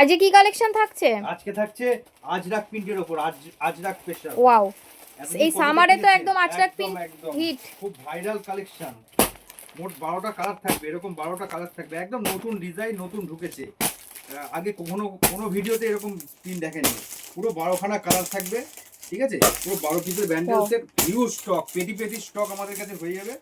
আজকে কি কালেকশন থাকছে? আজকে থাকছে আজরাক প্রিন্টের ওপর আজ আজরাক স্পেশাল ওয়াও এই সামারে তো একদম আজরাক প্রিন্ট হিট খুব ভাইরাল কালেকশন মোট বারোটা কালার থাকবে এরকম বারোটা কালার থাকবে। একদম নতুন ডিজাইন নতুন ঢুকেছে। আগে কোনো কোনো ভিডিওতে এরকম প্রিন্ট দেখেনি। পুরো বারোখানা কালার থাকবে ঠিক আছে? পুরো বারো পিসের ব্যান্ডেলসের হিউজ স্টক পেটি পেটি স্টক আমাদের কাছে হয়ে যাবে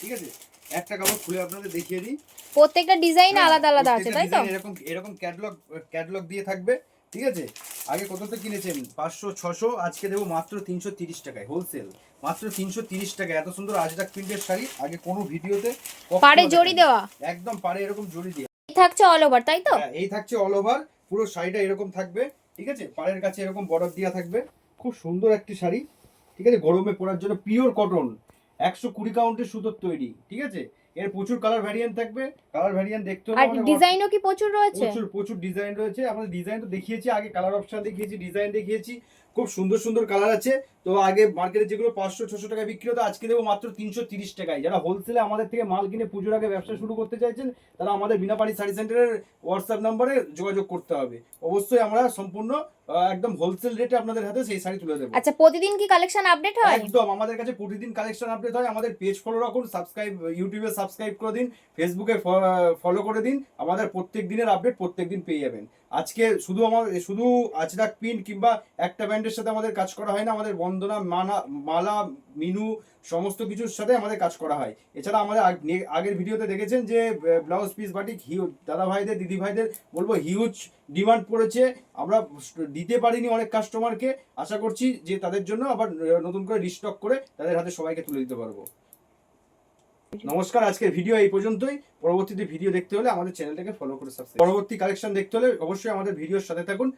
ঠিক আছে? একটা কাপড় খুলে আপনাদের দেখিয়ে দিই। প্রত্যেকটা ডিজাইন আলাদা আলাদা আছে হ্যাঁ, তাই তো? এরকম এরকম ক্যাটালগ ক্যাটালগ দিয়ে থাকবে ঠিক আছে? আগে কততে কিনেছেন? পাঁচশো ছশো আজকে দেবো মাত্র তিনশো তিরিশ টাকায় হোলসেল মাত্র তিনশো তিরিশ টাকায় এত সুন্দর আজরাক প্রিন্টের শাড়ি আগে কোনো ভিডিওতে পাড়ে জড়ি দেওয়া? একদম পারে এরকম জড়ি দিয়ে এই থাকছে অল ওভার তাই তো? হ্যাঁ, এই থাকছে অল ওভার পুরো শাড়িটা এরকম থাকবে ঠিক আছে? পাড়ের কাছে এরকম বর্ডার দেওয়া থাকবে খুব সুন্দর একটি শাড়ি ঠিক আছে? গরমে পরার জন্য পিওর কটন একশো কুড়ি কাউন্টের সুতোর তৈরি ঠিক আছে? এর প্রচুর কালার ভ্যারিয়েন্ট থাকবে। কালার ভ্যারিয়েন্ট দেখতে হলে আর ডিজাইনও কি প্রচুর রয়েছে? প্রচুর প্রচুর ডিজাইন রয়েছে। আমাদের ডিজাইন তো দেখিয়েছি আগে কালার অপশন দেখিয়েছি ডিজাইন দেখিয়েছি। খুব সুন্দর সুন্দর কালার আছে। তো আগে মার্কেটে যেগুলো পাঁচশো ছশো টাকা বিক্রি হতো আজকে দেবো মাত্র তিনশো তিরিশ টাকায়। যারা হোলসেলে আমাদের থেকে মাল কিনে পুজোর আগে ব্যবসা শুরু করতে চাইছেন তারা আমাদের বিনাপাড়ি শাড়ি সেন্টারের হোয়াটসঅ্যাপ নম্বরে যোগাযোগ করতে হবে। অবশ্যই আমরা সম্পূর্ণ একদম হোলসেল রেটে আপনাদের হাতে সেই শাড়ি তুলে দেবো। আচ্ছা প্রতিদিন কি কালেকশন আপডেট হয়? একদম আমাদের কাছে প্রতিদিন কালেকশন আপডেট হয়। আমাদের পেজ ফলো রাখুন সাবস্ক্রাইব ইউটিউবে সাবস্ক্রাইব করে দিন ফেসবুকে ফলো করে দিন, আমাদের প্রত্যেক দিনের আপডেট প্রত্যেক দিন পেয়ে যাবেন। আজকে শুধু আমার শুধু আজরাক পিন কিংবা একটা ব্যান্ডের সাথে আমাদের কাজ করা হয় না, আমাদের বন্দনা, মানা, মালা, মিনু, সমস্ত কিছুর সাথে আমাদের কাজ করা হয়। এছাড়া আমাদের আগের ভিডিওতে দেখেছেন যে ব্লাউজ পিস বাটিক হিউজ দাদা ভাইদের দিদি ভাইদের বলব হিউজ ডিমান্ড পড়েছে। আমরা দিতে পারিনি অনেক কাস্টমারকে আশা করছি যে তাদের জন্য আবার নতুন করে রিস্টক করে তাদের হাতে সবাইকে তুলে দিতে পারব। নমস্কার, আজকের ভিডিও এই পর্যন্তই। পরবর্তীতে ভিডিও দেখতে হলে আমাদের চ্যানেলটাকে ফলো করে সাবস্ক্রাইব পরবর্তী কালেকশন দেখতে হলে অবশ্যই আমাদের ভিডিওর সাথে থাকুন।